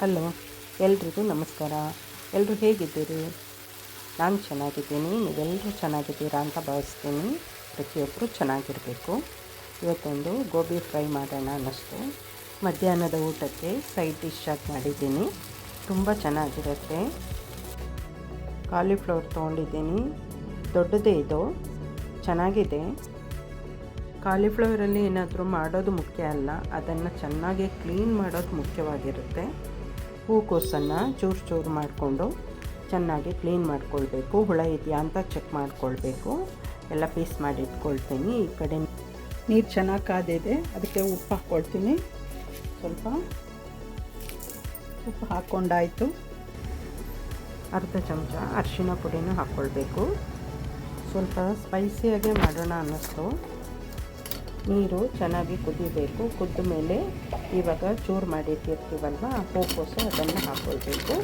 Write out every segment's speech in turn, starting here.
Hello, ಎಲ್ರಿಗೂ ನಮಸ್ಕಾರ. ಎಲ್ಲರೂ ಹೇಗಿದ್ದೀರಿ? ನಾನು ಚೆನ್ನಾಗಿದ್ದೀನಿ ನೀವೆಲ್ಲರೂ ಚೆನ್ನಾಗಿದ್ದೀರಾ ಅಂತ ಭಾವಿಸ್ತೀನಿ. ಪ್ರತಿಯೊಬ್ಬರು ಚೆನ್ನಾಗಿರಬೇಕು. ಇವತ್ತೊಂದು ಗೋಬಿ ಫ್ರೈ ಮಾಡೋಣ ಅನ್ನಿಸ್ತು. ಮಧ್ಯಾಹ್ನದ ಊಟಕ್ಕೆ ಸೈಡ್ ಡಿಶ್ ಆಗಿ ಮಾಡಿದ್ದೀನಿ. ತುಂಬ ಚೆನ್ನಾಗಿರುತ್ತೆ. ಕಾಲಿಫ್ಲವರ್ ತೊಗೊಂಡಿದ್ದೀನಿ. ದೊಡ್ಡದೇ ಇದು. ಚೆನ್ನಾಗಿದೆ. ಕಾಲಿಫ್ಲವರಲ್ಲಿ ಏನಾದರೂ ಮಾಡೋದು ಮುಖ್ಯ ಅಲ್ಲ. ಅದನ್ನು ಚೆನ್ನಾಗಿ ಕ್ಲೀನ್ ಮಾಡೋದು ಮುಖ್ಯವಾಗಿರುತ್ತೆ. ಹೂಕೋಸನ್ನು ಚೂರು ಚೂರು ಮಾಡಿಕೊಂಡು ಚೆನ್ನಾಗಿ ಕ್ಲೀನ್ ಮಾಡ್ಕೊಳ್ಬೇಕು. ಹುಳ ಇದೆಯಾ ಅಂತ ಚೆಕ್ ಮಾಡಿಕೊಳ್ಬೇಕು. ಎಲ್ಲ ಪೀಸ್ ಮಾಡಿ ಇಟ್ಕೊಳ್ತೀನಿ ಈ ಕಡೆ. ನೀರು ಚೆನ್ನಾಗಿ ಕಾದಿದೆ. ಅದಕ್ಕೆ ಉಪ್ಪು ಹಾಕ್ಕೊಳ್ತೀನಿ. ಸ್ವಲ್ಪ ಉಪ್ಪು ಹಾಕ್ಕೊಂಡಾಯಿತು. ಅರ್ಧ ಚಮಚ ಅರಿಶಿನ ಪುಡಿನೂ ಹಾಕ್ಕೊಳ್ಬೇಕು. ಸ್ವಲ್ಪ ಸ್ಪೈಸಿಯಾಗೆ ಮಾಡೋಣ ಅನ್ನಿಸ್ತು. ನೀರು ಚೆನ್ನಾಗಿ ಕುದಿಬೇಕು. ಕುದ್ದ ಮೇಲೆ ಇವಾಗ ಚೂರು ಮಾಡಿಟ್ಟಿರ್ತೀವಲ್ವ ಹೂಕೋಸು ಅದನ್ನು ಹಾಕ್ಕೊಳ್ಬೇಕು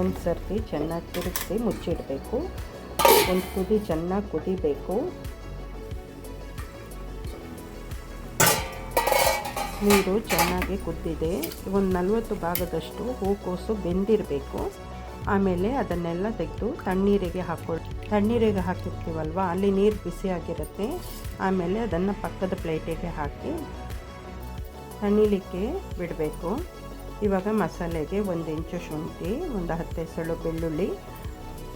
ಒಂದು ಸರ್ತಿ ಚೆನ್ನಾಗಿ ತಿರುಗಿಸಿ ಮುಚ್ಚಿಡಬೇಕು. ಒಂದು ಕುದಿ ಚೆನ್ನಾಗಿ ಕುದಿಬೇಕು. ನೀರು ಚೆನ್ನಾಗಿ ಕುದ್ದಿದೆ. ಒಂದು ನಲವತ್ತು ಭಾಗದಷ್ಟು ಹೂಕೋಸು ಬೆಂದಿರಬೇಕು. ಆಮೇಲೆ ಅದನ್ನೆಲ್ಲ ತೆಗೆದು ತಣ್ಣೀರಿಗೆ ಹಾಕೋ ತಣ್ಣೀರಿಗೆ ಹಾಕಿರ್ತೀವಲ್ವ, ಅಲ್ಲಿ ನೀರು ಬಿಸಿಯಾಗಿರುತ್ತೆ ಆಮೇಲೆ ಅದನ್ನು ಪಕ್ಕದ ಪ್ಲೇಟಿಗೆ ಹಾಕಿ ತಣ್ಣೀಲಿಕ್ಕೆ ಬಿಡಬೇಕು. ಇವಾಗ ಮಸಾಲೆಗೆ ಒಂದು ಇಂಚು ಶುಂಠಿ, ಒಂದು ಹತ್ತು ಹೆಸಳು ಬೆಳ್ಳುಳ್ಳಿ,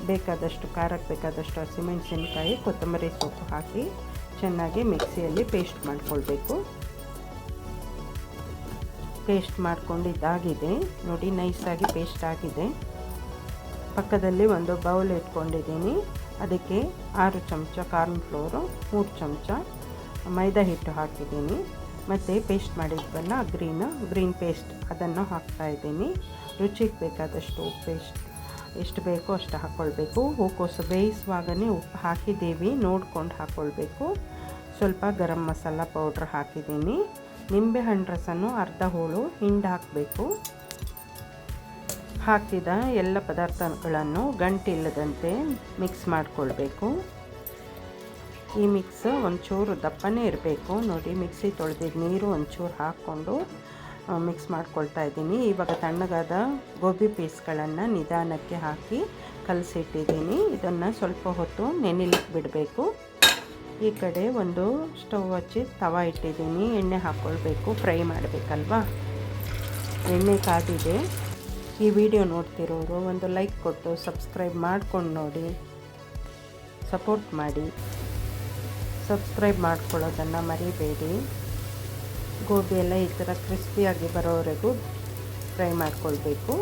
ಬೇಕಾದಷ್ಟು ಖಾರಕ್ಕೆ ಬೇಕಾದಷ್ಟು ಹಸಿಮೆಣಸಿನ್ಕಾಯಿ, ಕೊತ್ತಂಬರಿ ಸೊಪ್ಪು ಹಾಕಿ ಚೆನ್ನಾಗಿ ಮಿಕ್ಸಿಯಲ್ಲಿ ಪೇಸ್ಟ್ ಮಾಡ್ಕೊಳ್ಬೇಕು. ಪೇಸ್ಟ್ ಮಾಡ್ಕೊಂಡಿದ್ದಾಗಿದೆ. ನೋಡಿ, ನೈಸಾಗಿ ಪೇಸ್ಟ್ ಆಗಿದೆ. ಪಕ್ಕದಲ್ಲಿ ಒಂದು ಬೌಲ್ ಇಟ್ಕೊಂಡಿದ್ದೀನಿ. ಅದಕ್ಕೆ ಆರು ಚಮಚ ಕಾರ್ನ್ ಫ್ಲೋರು, ಮೂರು ಚಮಚ ಮೈದಾ ಹಿಟ್ಟು ಹಾಕಿದ್ದೀನಿ. ಮತ್ತು ಪೇಸ್ಟ್ ಮಾಡಿದ್ವಲ್ಲ ಗ್ರೀನ್ ಗ್ರೀನ್ ಪೇಸ್ಟ್ ಅದನ್ನು ಹಾಕ್ತಾಯಿದ್ದೀನಿ ರುಚಿಗೆ ಬೇಕಾದಷ್ಟು ಉಪ್ಪು ಪೇಸ್ಟ್ ಎಷ್ಟು ಬೇಕೋ ಅಷ್ಟು ಹಾಕ್ಕೊಳ್ಬೇಕು. ಹೂಕೋಸು ಬೇಯಿಸುವಾಗನೇ ಉಪ್ಪು ಹಾಕಿದ್ದೀವಿ, ನೋಡ್ಕೊಂಡು ಹಾಕ್ಕೊಳ್ಬೇಕು. ಸ್ವಲ್ಪ ಗರಂ ಮಸಾಲ ಪೌಡ್ರ್ ಹಾಕಿದ್ದೀನಿ. ನಿಂಬೆಹಣ್ಣು ರಸನೂ ಅರ್ಧ ಹೋಳು, ಹಿಂಡಿ ಹಾಕಬೇಕು. ಹಾಕಿದ ಎಲ್ಲ ಪದಾರ್ಥಗಳನ್ನು ಗಂಟಿಲ್ಲದಂತೆ ಮಿಕ್ಸ್ ಮಾಡಿಕೊಳ್ಬೇಕು. ಈ ಮಿಕ್ಸ್ ಒಂಚೂರು ದಪ್ಪನೇ ಇರಬೇಕು. ನೋಡಿ, ಮಿಕ್ಸಿ ತೊಳೆದಿದ್ದು ನೀರು ಒಂಚೂರು ಹಾಕ್ಕೊಂಡು ಮಿಕ್ಸ್ ಮಾಡ್ಕೊಳ್ತಾ ಇದ್ದೀನಿ. ಇವಾಗ ತಣ್ಣಗಾದ ಗೋಬಿ ಪೀಸ್ಗಳನ್ನು ನಿಧಾನಕ್ಕೆ ಹಾಕಿ ಕಲಸಿಟ್ಟಿದ್ದೀನಿ. ಇದನ್ನು ಸ್ವಲ್ಪ ಹೊತ್ತು ನೆನಿಲಿಕ್ಕೆ ಬಿಡಬೇಕು. ಈ ಕಡೆ ಒಂದು ಸ್ಟವ್ ಹಚ್ಚಿ ತವ ಇಟ್ಟಿದ್ದೀನಿ. ಎಣ್ಣೆ ಹಾಕ್ಕೊಳ್ಬೇಕು ಫ್ರೈ ಮಾಡಬೇಕಲ್ವಾ? ಎಣ್ಣೆ ಕಾದಿದೆ. ಈ ವಿಡಿಯೋ ನೋಡ್ತಿರೋರು ಒಂದು ಲೈಕ್ ಕೊಟ್ಟು ಸಬ್ಸ್ಕ್ರೈಬ್ ಮಾಡ್ಕೊಂಡು ನೋಡಿ. ಸಪೋರ್ಟ್ ಮಾಡಿ. ಸಬ್ಸ್ಕ್ರೈಬ್ ಮಾಡ್ಕೊಳ್ಳೋದನ್ನು ಮರಿಬೇಡಿ. ಗೋಬಿ ಎಲ್ಲ ಈ ಥರ ಕ್ರಿಸ್ಪಿಯಾಗಿ ಬರೋವರೆಗೂ ಫ್ರೈ ಮಾಡ್ಕೊಳ್ಬೇಕು.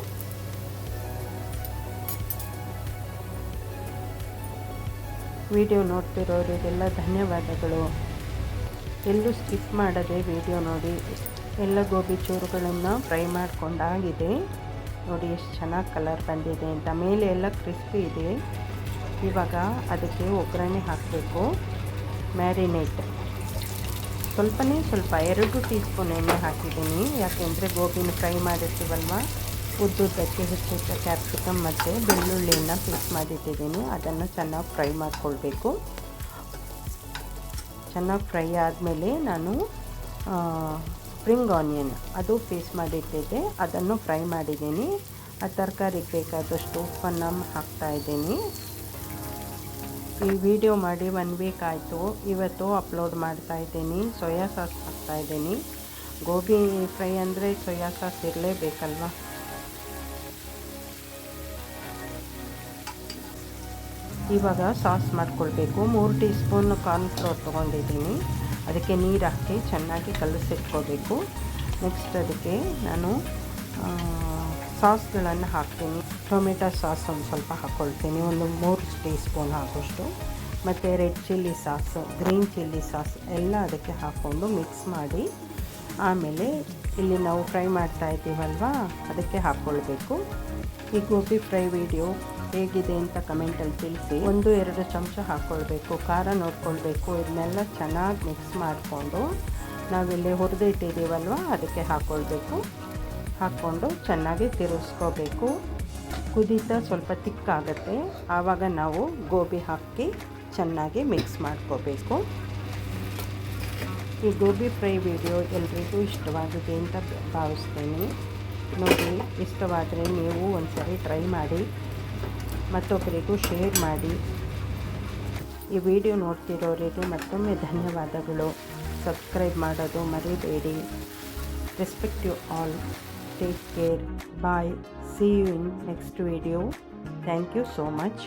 ವಿಡಿಯೋ ನೋಡ್ತಿರೋರಿಗೆಲ್ಲ ಧನ್ಯವಾದಗಳು. ಎಲ್ಲೂ ಸ್ಕಿಪ್ ಮಾಡದೆ ವಿಡಿಯೋ ನೋಡಿ. ಎಲ್ಲ ಗೋಬಿ ಚೂರುಗಳನ್ನು ಫ್ರೈ ಮಾಡ್ಕೊಂಡಾಗಿದೆ. ನೋಡಿ ಎಷ್ಟು ಚೆನ್ನಾಗಿ ಕಲರ್ ಬಂದಿದೆ ಅಂತ. ಮೇಲೆ ಎಲ್ಲ ಕ್ರಿಸ್ಪಿ ಇದೆ. ಇವಾಗ ಅದಕ್ಕೆ ಒಗ್ಗರಣೆ ಹಾಕಬೇಕು. ಮ್ಯಾರಿನೇಟ್ ಸ್ವಲ್ಪನೇ ಸ್ವಲ್ಪ, ಎರಡು ಟೀ ಸ್ಪೂನ್ ಎಣ್ಣೆ ಹಾಕಿದ್ದೀನಿ. ಯಾಕೆಂದರೆ ಗೋಬಿನ ಫ್ರೈ ಮಾಡಿರ್ತೀವಲ್ವ? ಉದ್ದುದ್ದಕ್ಕೆ ಹೆಚ್ಚು ಕ್ಯಾಪ್ಸಿಕಮ್ ಮತ್ತು ಬೆಳ್ಳುಳ್ಳಿಯನ್ನು ಪೀಸ್ ಮಾಡಿಟ್ಟಿದ್ದೀನಿ. ಅದನ್ನು ಚೆನ್ನಾಗಿ ಫ್ರೈ ಮಾಡಿಕೊಳ್ಬೇಕು. ಚೆನ್ನಾಗಿ ಫ್ರೈ ಆದಮೇಲೆ ನಾನು ಸ್ಪ್ರಿಂಗ್ ಆನಿಯನ್ ಅದು ಪೀಸ್ ಮಾಡಿಟ್ಟಿದ್ದೆ. ಅದನ್ನು ಫ್ರೈ ಮಾಡಿದ್ದೀನಿ. ಆ ತರಕಾರಿಗೆ ಬೇಕಾದಷ್ಟು ಉಪ್ಪನ್ನು ಹಾಕ್ತಾಯಿದ್ದೀನಿ ಈ ವಿಡಿಯೋ ಮಾಡಿ ಒನ್ ವೀಕ್ ಆಯಿತು. ಇವತ್ತು ಅಪ್ಲೋಡ್ ಮಾಡ್ತಾ ಇದ್ದೀನಿ. ಸೋಯಾ ಸಾಸ್ ಹಾಕ್ತಾ ಇದ್ದೀನಿ. ಗೋಬಿ ಫ್ರೈ ಅಂದರೆ ಸೋಯಾ ಸಾಸ್ ಇರಲೇಬೇಕಲ್ವ? ಇವಾಗ ಸಾಸ್ ಮಾಡ್ಕೊಳ್ಬೇಕು. ಮೂರು ಟೀ ಸ್ಪೂನ್ ಕಾರ್ನ್ಫ್ಲೋರ್ ತೊಗೊಂಡಿದ್ದೀನಿ. ಅದಕ್ಕೆ ನೀರು ಹಾಕಿ ಚೆನ್ನಾಗಿ ಕಲಸಿಟ್ಕೋಬೇಕು. ನೆಕ್ಸ್ಟ್ ಅದಕ್ಕೆ ನಾನು ಸಾಸ್ಗಳನ್ನು ಹಾಕ್ತೀನಿ. ಟೊಮೆಟೊ ಸಾಸ್ ಒಂದು ಸ್ವಲ್ಪ ಹಾಕ್ಕೊಳ್ತೀನಿ ಒಂದು ಮೂರು ಟೀ ಸ್ಪೂನ್ ಹಾಕೋಷ್ಟು ಮತ್ತು red chilli sauce green chilli sauce ಎಲ್ಲ ಅದಕ್ಕೆ ಹಾಕ್ಕೊಂಡು ಮಿಕ್ಸ್ ಮಾಡಿ ಆಮೇಲೆ ಇಲ್ಲಿ ನಾವು ಫ್ರೈ ಮಾಡ್ತಾ ಇದ್ದೀವಲ್ವಾ, ಅದಕ್ಕೆ ಹಾಕ್ಕೊಳ್ಬೇಕು ಈ ಗೋಬಿ ಫ್ರೈ ವಿಡಿಯೋ ಹೇಗಿದೆ ಅಂತ ಕಮೆಂಟಲ್ಲಿ ತಿಳಿಸಿ. ಒಂದು, ಎರಡು ಚಮಚ ಹಾಕ್ಕೊಳ್ಬೇಕು ಖಾರ ನೋಡ್ಕೊಳ್ಬೇಕು. ಇದನ್ನೆಲ್ಲ ಚೆನ್ನಾಗಿ ಮಿಕ್ಸ್ ಮಾಡಿಕೊಂಡು ನಾವಿಲ್ಲಿ ಹುರಿದಿಟ್ಟಿದ್ದೀವಲ್ವ ಅದಕ್ಕೆ ಹಾಕ್ಕೊಳ್ಬೇಕು ಹಾಕ್ಕೊಂಡು ಚೆನ್ನಾಗಿ ತಿರುಗಿಸ್ಕೋಬೇಕು ಕುದೀತಾ ಸ್ವಲ್ಪ ತಿಕ್ಕಾಗುತ್ತೆ. ಆವಾಗ ನಾವು ಗೋಬಿ ಹಾಕಿ ಚೆನ್ನಾಗಿ ಮಿಕ್ಸ್ ಮಾಡ್ಕೋಬೇಕು. ಈ ಗೋಬಿ ಫ್ರೈ ವಿಡಿಯೋ ಎಲ್ರಿಗೂ ಇಷ್ಟವಾಗಿದೆ ಅಂತ ಭಾವಿಸ್ತೇನೆ. ನೋಡಿ, ಇಷ್ಟವಾದರೆ ನೀವು ಒಂದ್ಸರಿ ಟ್ರೈ ಮಾಡಿ. ಮತ್ತೊಬ್ಬರಿಗೂ ಶೇರ್ ಮಾಡಿ. ಈ ವಿಡಿಯೋ ನೋಡ್ತಿರೋರಿಗೂ ಮತ್ತೊಮ್ಮೆ ಧನ್ಯವಾದಗಳು. ಸಬ್ಸ್ಕ್ರೈಬ್ ಮಾಡೋದು ಮರಿಬೇಡಿ. Respect you all. Take care. Bye. See you in next video thank you so much